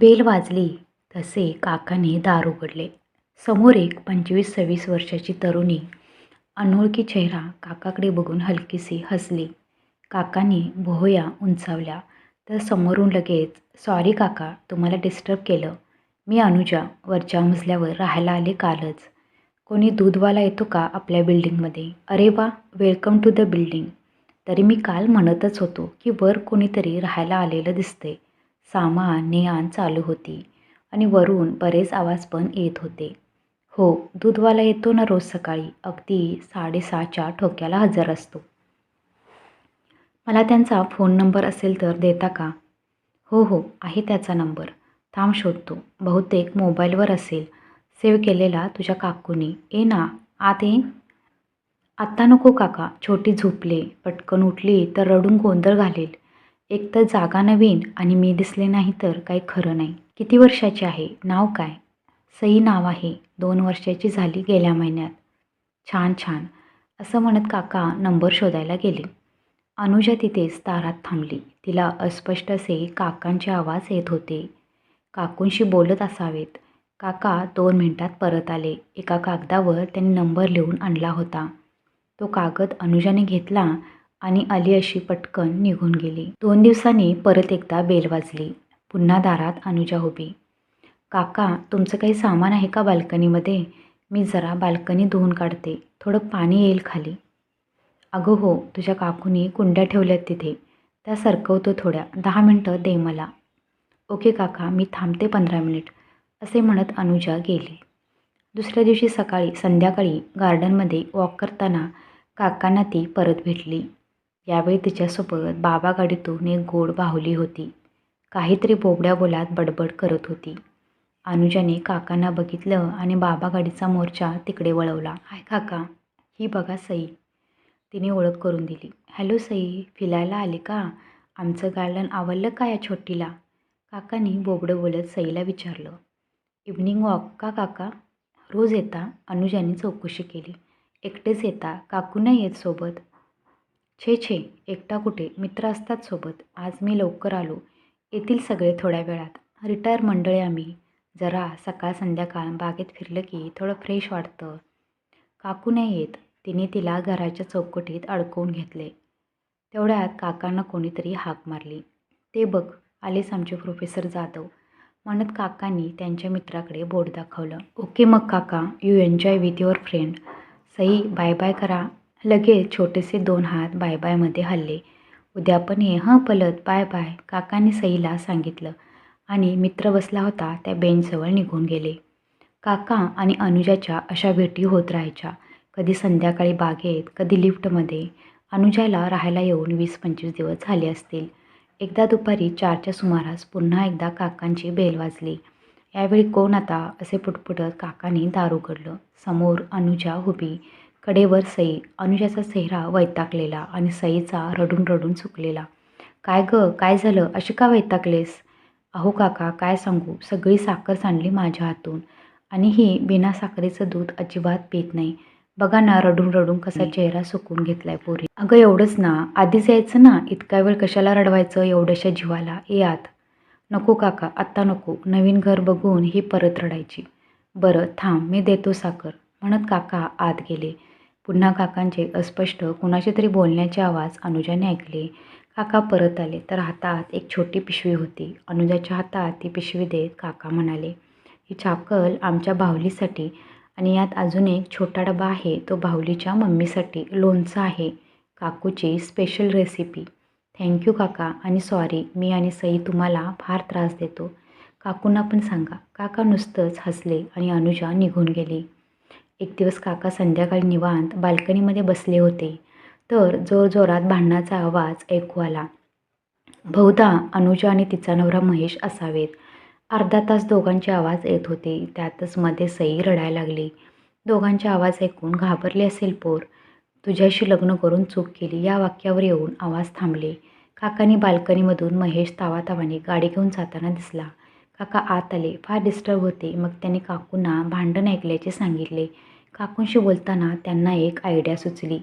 Bell वाजली तसे काकाने दार उघडले. समोर एक पंचवीस सव्वीस वर्षाची तरुणी अनोळखी चेहरा काकाकडे बघून हलकीशी हसली. काकाने भोया उंचावल्या तर समोरून लगेच सॉरी काका तुम्हाला डिस्टर्ब केलं. मी अनुजा वरच्या मजल्यावर राहायला आले कालच. कोणी दूधवाला येतो का आपल्या बिल्डिंगमध्ये? अरे वा वेलकम टू द बिल्डिंग तरी मी काल म्हणतच होतो की वर कोणीतरी राहायला आलेलं दिसते सामान ने आण चालू होती आणि वरून बरेच आवाज पण येत होते. हो दूधवाला येतो ना रोज सकाळी? अगदी साडेसहाच्या ठोक्याला हजर असतो. मला त्यांचा फोन नंबर असेल तर देता का? हो हो आहे त्याचा नंबर. थांब शोधतो. बहुतेक मोबाईलवर असेल. सेव्ह केलेला तुझ्या काकूने. ये ना आत ये. आत्ता नको काका. छोटी झोपले. पटकन उठली तर रडून गोंधळ घालेल. एक तर जागा नवीन आणि मी दिसले नाही तर काही खरं नाही. किती वर्षाची आहे? नाव काय? सई नाव आहे. दोन वर्षाची झाली गेल्या महिन्यात. छान छान. असं म्हणत काका नंबर शोधायला गेले. अनुजा तिथेच तारात थांबली. तिला अस्पष्ट असे काकांचे आवाज येत होते. काकूंशी बोलत असावेत. काका दोन मिनिटात परत आले. एका कागदावर त्यांनी नंबर लिहून आणला होता. तो कागद अनुजाने घेतला. आणि आली अशी पटकन निघून गेली. दोन दिवसांनी परत एकदा बेल वाजली. पुन्हा दारात अनुजा उभी. काका तुमचं काही सामान आहे का बाल्कनीमध्ये? मी जरा बाल्कनी धुवून काढते. थोडं पाणी येईल खाली. अगं हो तुझ्या काकूनी कुंड्या ठेवल्यात तिथे. त्या सरकवतो थोड्या. दहा मिनटं दे मला. ओके काका मी थांबते पंधरा मिनिट. असे म्हणत अनुजा गेली. दुसऱ्या दिवशी सकाळी संध्याकाळी गार्डनमध्ये वॉक करताना काकांना ती परत भेटली. यावेळी तिच्यासोबत बाबा गाडीतून एक गोड बाहुली होती. काहीतरी बोबड्या बोलात बडबड करत होती. अनुजाने काकांना बघितलं आणि बाबा गाडीचा मोर्चा तिकडे वळवला. हाय काका ही बघा सई तिने ओळख करून दिली. हॅलो सई फिरायला आली का? आमचं गार्डन आवडलं का या छोटीला? काकांनी बोबडं बोलत सईला विचारलं. इव्हनिंग वॉक का काका? रोज येता. अनुजाने चौकशी केली. एकटेच येता? काकू नाही येत सोबत? छे छे एकटा कुठे? मित्र असतात सोबत. आज मी लवकर आलो. येतील सगळे थोड्या वेळात. रिटायर मंडळी आम्ही. जरा सकाळ संध्याकाळ बागेत फिरलं की थोडं फ्रेश वाटतं. काकू नाही येत. तिने तिला घराच्या चौकटीत अडकवून घेतले. तेवढ्यात काकांना कोणीतरी हाक मारली. ते बघ आलेच आमचे प्रोफेसर जाधव. म्हणत काकांनी त्यांच्या मित्राकडे बोर्ड दाखवलं. ओके मग काका. You enjoy with your friend Sai bye bye करा. लगेच छोटेसे दोन हात बाय बायमध्ये हल्ले. उद्या पण ये हं पलत बाय बाय काकांनी सईला सांगितलं. आणि मित्र बसला होता त्या बेंचजवळ निघून गेले. काका आणि अनुजाच्या अशा भेटी होत राहायच्या. कधी संध्याकाळी बागेत कधी लिफ्टमध्ये. अनुजाला राहायला येऊन वीस पंचवीस दिवस झाले असतील. एकदा दुपारी चारच्या सुमारास पुन्हा एकदा काकांची बेल वाजली. यावेळी कोण आता असे पुटपुटत काकांनी दार उघडलं. समोर अनुजा उभी. कडेवर सई अनुजाचा चेहरा वैतागलेला आणि सईचा रडून रडून चुकलेला काय गं काय झालं? अशी का वैतागलेस? अहो काका काय सांगू? सगळी साखर सांडली माझ्या हातून आणि ही बिना साखरेचं दूध अजिबात पीत नाही. बघा ना रडून रडून कसा चेहरा सुकून घेतलाय पोरी. अगं एवढंच ना आधीच यायचं ना? इतका वेळ कशाला रडवायचं एवढ्याशा जीवाला? ये आत. नको काका आत्ता नको. नवीन घर बघून ही परत रडायची. बरं थांब मी देतो साखर. म्हणत काका आत गेले. पुन्हा काकांचे अस्पष्ट कुणाचे तरी बोलण्याचे आवाज अनुजाने ऐकले. काका परत आले तर हातात एक छोटी पिशवी होती. अनुजाच्या हातात ती पिशवी देत काका म्हणाले ही चाकल आमच्या बाहुलीसाठी आणि यात अजून एक छोटा डबा आहे तो बाहुलीच्या मम्मीसाठी लोणचं आहे. काकूची स्पेशल रेसिपी थँक्यू काका आणि सॉरी मी आणि सई तुम्हाला फार त्रास देतो. काकूंना पण सांगा. काका नुसतंच हसले आणि अनुजा निघून गेली. एक दिवस काका संध्याकाळी निवांत बाल्कनीमध्ये बसले होते. तर जोरजोरात भांडणाचा आवाज ऐकू आला. बहुधा अनुजा आणि तिचा नवरा महेश असावेत. अर्धा तास दोघांचे आवाज येत होते. त्यातच मध्ये सई रडायला लागली. दोघांचे आवाज ऐकून घाबरले असेल पोर. तुझ्याशी लग्न करून चूक केली. या वाक्यावर येऊन आवाज थांबले. काकांनी बाल्कनीमधून महेश तावातावाने गाडी घेऊन जाताना दिसला. काका आत आले. फार डिस्टर्ब होते. मग त्यांनी काकूंना भांडण ऐकल्याचे सांगितले. काकूंशी बोलताना त्यांना एक आयडिया सुचली.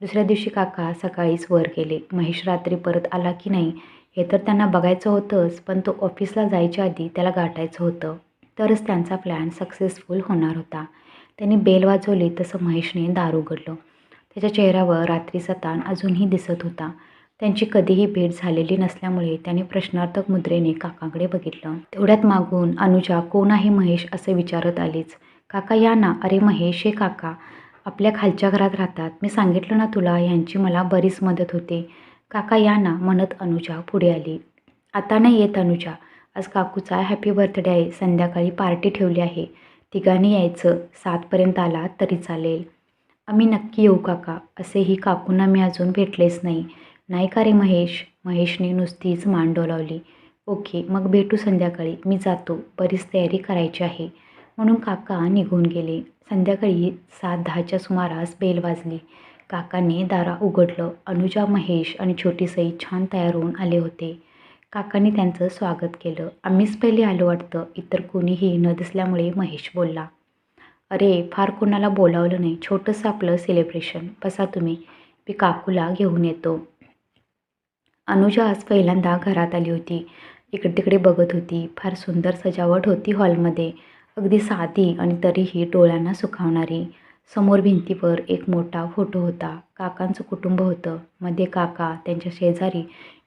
दुसऱ्या दिवशी काका सकाळीच वर गेले. महेश रात्री परत आला की नाही हे तर त्यांना बघायचं होतंच पण तो ऑफिसला जायच्या आधी त्याला गाठायचं होतं. तरच त्यांचा प्लॅन सक्सेसफुल होणार होता. त्यांनी बेल वाजवली तसं महेशने दार उघडलं. त्याच्या चेहऱ्यावर रात्रीचा ताण अजूनही दिसत होता. त्यांची कधीही भेट झालेली नसल्यामुळे त्याने प्रश्नार्थक मुद्रेने काकांकडे बघितलं. तेवढ्यात मागून अनुजा कोण आहे महेश असे विचारत आलीच काका या ना. अरे महेश हे काका. आपल्या खालच्या घरात राहतात. मी सांगितलं ना तुला यांची मला बरीच मदत होते. काका या ना म्हणत अनुजा पुढे आली. आता नाही येत अनुजा. आज काकूचा हॅपी बर्थडे आहे. संध्याकाळी पार्टी ठेवली आहे. तिघांनी यायचं. सातपर्यंत आला तरी चालेल. आम्ही नक्की येऊ काका. असेही काकूंना मी अजून भेटलेच नाही. नाही का रे महेश? महेशने नुसतीच मान डोलावली. ओके मग भेटू संध्याकाळी. मी जातो. बरीच तयारी करायची आहे. म्हणून काका निघून गेले. संध्याकाळी सात दहाच्या सुमारास बेल वाजली. काकाने दारा उघडलं. अनुजा महेश आणि छोटी सई छान तयार होऊन आले होते. काकाने त्यांचं स्वागत केलं. आम्हीच पहिले आलो वाटतं. इतर कोणीही न दिसल्यामुळे महेश बोलला अरे फार कोणाला बोलावलं नाही. छोटंसं आपलं सेलिब्रेशन बसा तुम्ही. मी काकूला घेऊन येतो. अनुजा आज पहिल्यांदा घरात आली होती. इकडे तिकडे बघत होती. फार सुंदर सजावट होती हॉलमध्ये. अगदी साधी आणि तरीही डोळ्यांना सुखावणारी. समोर भिंतीवर एक मोठा फोटो होता. काकांचं कुटुंब होतं. मध्ये काका त्यांच्या शेजारी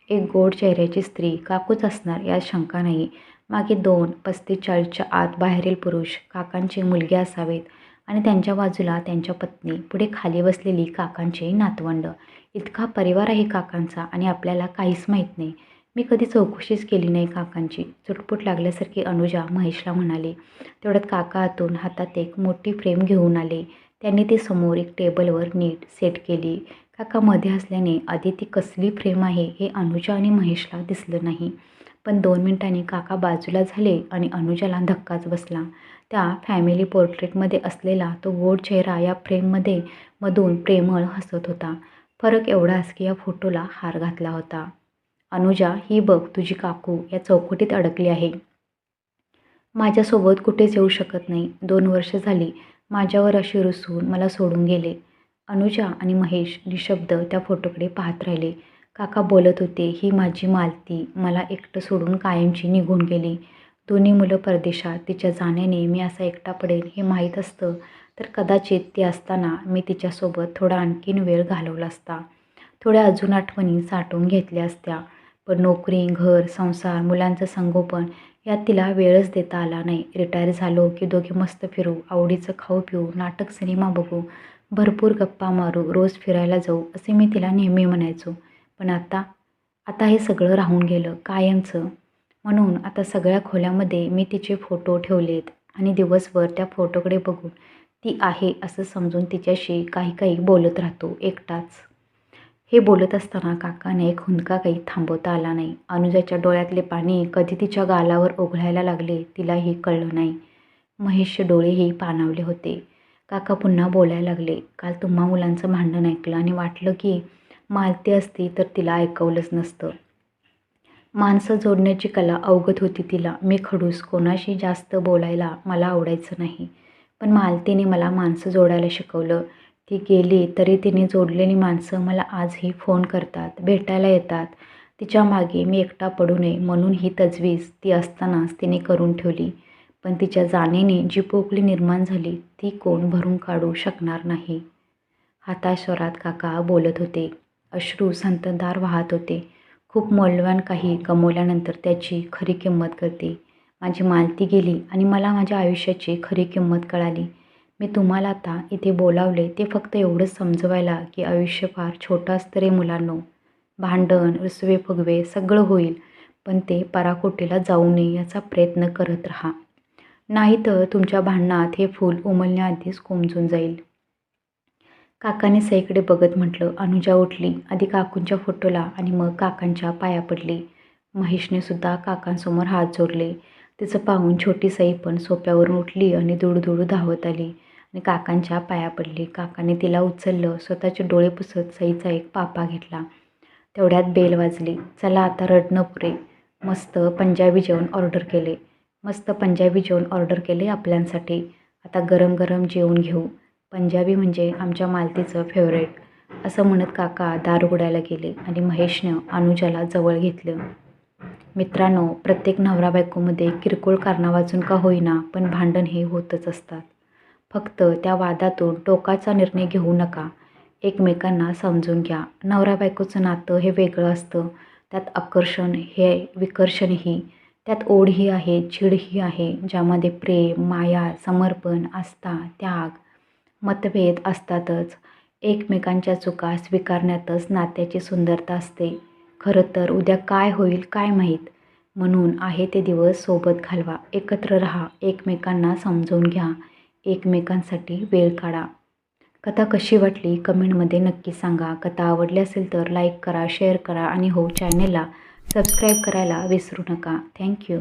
एक गोड चेहऱ्याची स्त्री. काकूच असणार यात शंका नाही. मागे दोन पस्तीस चाळीसच्या आत बाहेरील पुरुष. काकांचे मुलगे असावेत आणि त्यांच्या बाजूला त्यांच्या पत्नी. पुढे खाली बसलेली काकांचे नातवंड. इतका परिवार आहे काकांचा आणि आपल्याला काहीच माहीत नाही. मी कधी चौकशीच केली नाही काकांची. चुटपुट लागल्यासारखी अनुजा महेशला म्हणाले तेवढ्यात काका आतून हातात एक मोठी फ्रेम घेऊन आले. त्यांनी ती समोर एक टेबलवर नीट सेट केली. काका मध्ये असल्याने आधी ती कसली फ्रेम आहे हे अनुजा आणि महेशला दिसलं नाही. पण दोन मिनिटांनी काका बाजूला झाले आणि अनुजाला धक्काच बसला. त्या फॅमिली पोर्ट्रेटमध्ये असलेला तो गोड चेहरा या फ्रेममध्ये मधून प्रेमळ हसत होता. फरक एवढाच की या फोटोला हार घातला होता. अनुजा ही बघ तुझी काकू या चौकटीत अडकली आहे. माझ्यासोबत कुठेच येऊ शकत नाही. दोन वर्ष झाली माझ्यावर अशी रुसून मला सोडून गेले. अनुजा आणि महेश निशब्द त्या फोटोकडे पाहत राहिले. काका बोलत होते ही माझी मालती. मला एकटं सोडून कायमची निघून गेली. दोन्ही मुलं परदेशात. तिच्या जाण्याने मी असा एकटा पडेल हे माहीत असतं. तर कदाचित ती असताना मी तिच्यासोबत थोडा आणखीन वेळ घालवला असता. थोड्या अजून आठवणी साठवून घेतल्या असत्या. पण नोकरी घर संसार मुलांचं संगोपन यात तिला वेळच देता आला नाही. रिटायर झालो की दोघे मस्त फिरू आवडीचं खाऊ पिऊ नाटक सिनेमा बघू भरपूर गप्पा मारू रोज फिरायला जाऊ असे मी तिला नेहमी म्हणायचो. पण आता आता हे सगळं राहून गेलं कायमचं. म्हणून आता सगळ्या खोल्यामध्ये मी तिचे फोटो ठेवलेत आणि दिवसभर त्या फोटोकडे बघून ती आहे असं समजून तिच्याशी काही काही बोलत राहतो एकटाच. हे बोलत असताना काकाने एक हुंदका काही थांबवता आला नाही. अनुजाच्या डोळ्यातले पाणी कधी तिच्या गालावर ओघळायला लागले तिलाही कळलं नाही. महेशचे डोळेही पाणावले होते. काका पुन्हा बोलायला लागले काल तुम्हा मुलांचं भांडण ऐकलं आणि वाटलं की मालती असती तर तिला ऐकवलंच नसतं. माणसं जोडण्याची कला अवगत होती तिला. मी खडूस कोणाशी जास्त बोलायला मला आवडायचं नाही. पण मालतीने मला माणसं जोडायला शिकवलं. ती गेली तरी तिने जोडलेली माणसं मला आजही फोन करतात भेटायला येतात. तिच्यामागे मी एकटा पडू नये म्हणून ही तजवीज ती असतानाच तिने करून ठेवली. पण तिच्या जाणीने जी पोकली निर्माण झाली ती कोण भरून काढू शकणार नाही. हाताश्वरात काका बोलत होते. अश्रू संततधार वाहत होते. खूप मौल्यवान काही गमवल्यानंतर त्याची खरी किंमत करते माझी मालती गेली आणि मला माझ्या आयुष्याची खरी किंमत कळाली. मी तुम्हाला आता इथे बोलावले ते फक्त एवढंच समजवायला की आयुष्य फार छोटं असतं रे मुलांनो. भांडण रुसवे फुगवे सगळं होईल पण ते पराकोटीला जाऊ नये याचा प्रयत्न करत राहा. नाही तर तुमच्या भांडणात हे फूल उमलण्याआधीच कोमजून जाईल. काकाने सईकडे बघत म्हटलं अनुजा उठली. आधी काकूंच्या फोटोला आणि मग काकांच्या पाया पडली. महेशने सुद्धा काकांसमोर हात जोडले. तिचं पाहून छोटी सई पण सोप्यावरून उठली आणि दुडदुडू धावत आली आणि काकांच्या पाया पडली. काकाने तिला उचललं स्वतःचे डोळे पुसत साईचा एक पापा घेतला. तेवढ्यात बेल वाजली. चला आता रडणं पुरे मस्त पंजाबी जेवण ऑर्डर केले. मस्त पंजाबी जेवण ऑर्डर केले आपल्यांसाठी. आता गरम गरम जेवण घेऊ. पंजाबी म्हणजे आमच्या मालतीचं फेवरेट. असं म्हणत काका दार उघडायला गेले आणि महेशनं अनुजाला जवळ घेतलं. मित्रांनो प्रत्येक नवरा बायकोमध्ये किरकोळ कारणावाचून का होईना पण भांडण हे होतच असतात. फक्त त्या वादातून टोकाचा निर्णय घेऊ नका. एकमेकांना समजून घ्या. नवरा बायकोचं नातं हे वेगळं असतं. त्यात आकर्षण हे विकर्षणही. त्यात ओढही आहे चीडही आहे ज्यामध्ये प्रेम माया समर्पण आस्था त्याग मतभेद असतातच. एकमेकांच्या चुका स्वीकारण्यातच नात्याची सुंदरता असते. खरं तर उद्या काय होईल काय माहीत. म्हणून आहे ते दिवस सोबत घालवा. एकत्र राहा. एकमेकांना समजून घ्या. एकमेकांसाठी वेळ काढा. कथा कशी वाटली? कमेंटमध्ये नक्की सांगा. कथा आवडली असेल तर लाईक करा शेअर करा आणि हो चॅनेलला सबस्क्राईब करायला विसरू नका. थँक्यू.